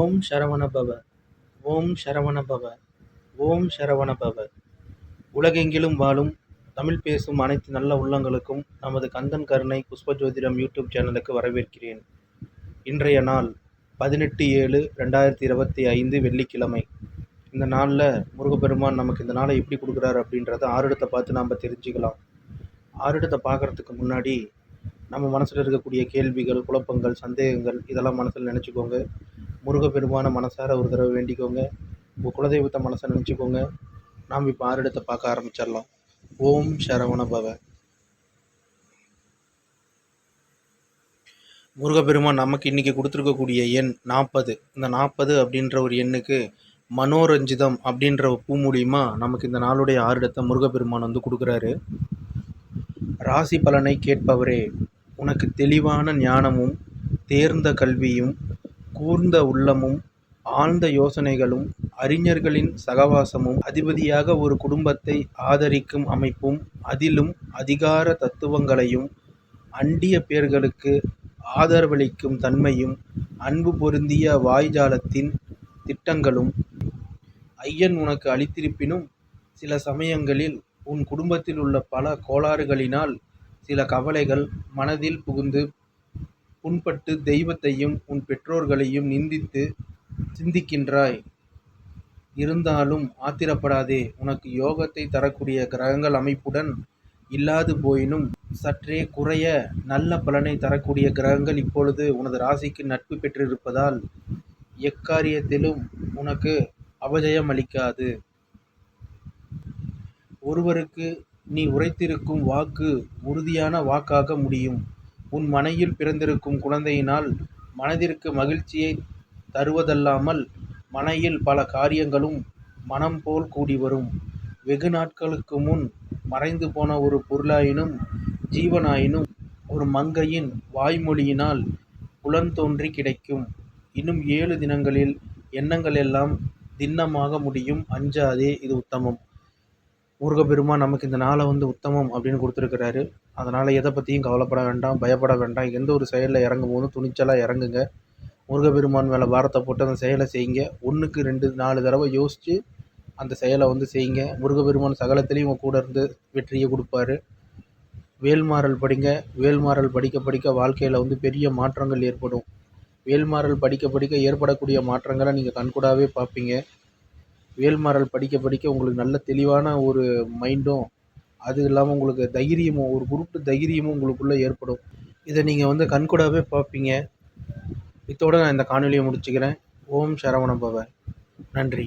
ஓம் சரவணபவ ஓம் சரவணபவ ஓம் சரவணபவ உலகெங்கிலும் வாழும் தமிழ் பேசும் அனைத்து நல்ல உள்ளங்களுக்கும் நமது கந்தன் கருணை புஷ்பஜோதிடம் யூடியூப் சேனலுக்கு வரவேற்கிறேன். இன்றைய நாள் பதினெட்டு ஏழு ரெண்டாயிரத்தி இருபத்தி ஐந்து வெள்ளிக்கிழமை. இந்த நாளில் முருகப்பெருமான் நமக்கு இந்த நாளை எப்படி கொடுக்குறாரு அப்படின்றத ஆருடத்தை பார்த்து நாம் தெரிஞ்சுக்கலாம். ஆருடத்தை பார்க்குறதுக்கு முன்னாடி நம்ம மனசில் இருக்கக்கூடிய கேள்விகள் குழப்பங்கள் சந்தேகங்கள் இதெல்லாம் மனசில் நினச்சிக்கோங்க. முருகப்பெருமான மனசார ஒரு தடவை வேண்டிக்கோங்க. உங்கள் குலதெய்வத்தை மனசை நினச்சிக்கோங்க. நாம் இப்போ ஆறிடத்தை பார்க்க ஆரம்பிச்சிடலாம். ஓம் சரவண பவ. முருகப்பெருமான் நமக்கு இன்றைக்கி கொடுத்துருக்கக்கூடிய எண் நாற்பது இந்த நாற்பது அப்படின்ற ஒரு எண்ணுக்கு மனோரஞ்சிதம் அப்படின்ற பூ மூலியமா நமக்கு இந்த நாளுடைய ஆறிடத்தை முருகப்பெருமான் வந்து கொடுக்குறாரு. ராசி பலனை கேட்பவரே உனக்கு தெளிவான ஞானமும் தேர்ந்த கல்வியும் கூர்ந்த உள்ளமும் ஆழ்ந்த யோசனைகளும் அறிஞர்களின் சகவாசமும் அதிபதியாக ஒரு குடும்பத்தை ஆதரிக்கும் அமைப்பும் அதிலும் அதிகார தத்துவங்களையும் அண்டிய பேர்களுக்கு ஆதரவளிக்கும் தன்மையும் அன்பு பொருந்திய வாய்ஜாலத்தின் திட்டங்களும். ஐயன் உனக்கு அளித்திருப்பினும் சில சமயங்களில் உன் குடும்பத்தில் உள்ள பல கோளாறுகளினால் சில கவலைகள் மனதில் புகுந்து புண்பட்டு தெய்வத்தையும் உன் பெற்றோர்களையும் நிந்தித்து சிந்திக்கின்றாய். இருந்தாலும் ஆத்திரப்படாதே. உனக்கு யோகத்தை தரக்கூடிய கிரகங்கள் அமைப்புடன் இல்லாது போயினும் சற்றே குறைய நல்ல பலனை தரக்கூடிய கிரகங்கள் இப்பொழுது உனது ராசிக்கு நட்பு பெற்றிருப்பதால் எக்காரியத்திலும் உனக்கு அபஜயம் அளிக்காது. ஒருவருக்கு நீ உரைத்திருக்கும் வாக்கு உறுதியான வாக்காக முடியும். உன் மனையில் பிறந்திருக்கும் குழந்தையினால் மனதிற்கு மகிழ்ச்சியை தருவதல்லாமல் மனையில் பல காரியங்களும் மனம் போல் கூடி வரும். வெகு நாட்களுக்கு முன் மறைந்து போன ஒரு பொருளாயினும் ஜீவனாயினும் ஒரு மங்கையின் வாய்மொழியினால் புலந்தோன்றி கிடைக்கும். இன்னும் ஏழு தினங்களில் எண்ணங்கள் எல்லாம் திண்ணமாக முடியும். அஞ்சாதே இது உத்தமம். முருகப்பெருமான் நமக்கு இந்த நாளை வந்து உத்தமம் அப்படின்னு கொடுத்துருக்கிறாரு. அதனால் எதை பற்றியும் கவலைப்பட வேண்டாம் பயப்பட வேண்டாம். எந்த ஒரு செயலில் இறங்கும் போதும் துணிச்சலாக இறங்குங்க. முருகப்பெருமான் மேலே பாரத்தை போட்டு அந்த செயலை செய்யுங்க. ஒன்றுக்கு ரெண்டு நாலு தடவை யோசித்து அந்த செயலை வந்து செய்யுங்க. முருகப்பெருமான் சகலத்திலையும் உங்கள் கூட இருந்து வெற்றியை கொடுப்பாரு. வேல்மாறல் படிங்க. வேல்மாறல் படிக்க படிக்க வாழ்க்கையில் வந்து பெரிய மாற்றங்கள் ஏற்படும். வேல்மாறல் படிக்க படிக்க ஏற்படக்கூடிய மாற்றங்களை நீங்கள் கண்கூடாகவே பார்ப்பீங்க. வேல்மாறல் படிக்க படிக்க உங்களுக்கு நல்ல தெளிவான ஒரு மைண்டும் அது இல்லாமல் உங்களுக்கு தைரியமும் ஒரு குரூப் தைரியமும் உங்களுக்குள்ளே ஏற்படும். இதை நீங்கள் வந்து கண்கூடாகவே பார்ப்பீங்க. இத்தோடு நான் இந்த காணொலியை முடிச்சுக்கிறேன். ஓம் சரவண பவ நன்றி.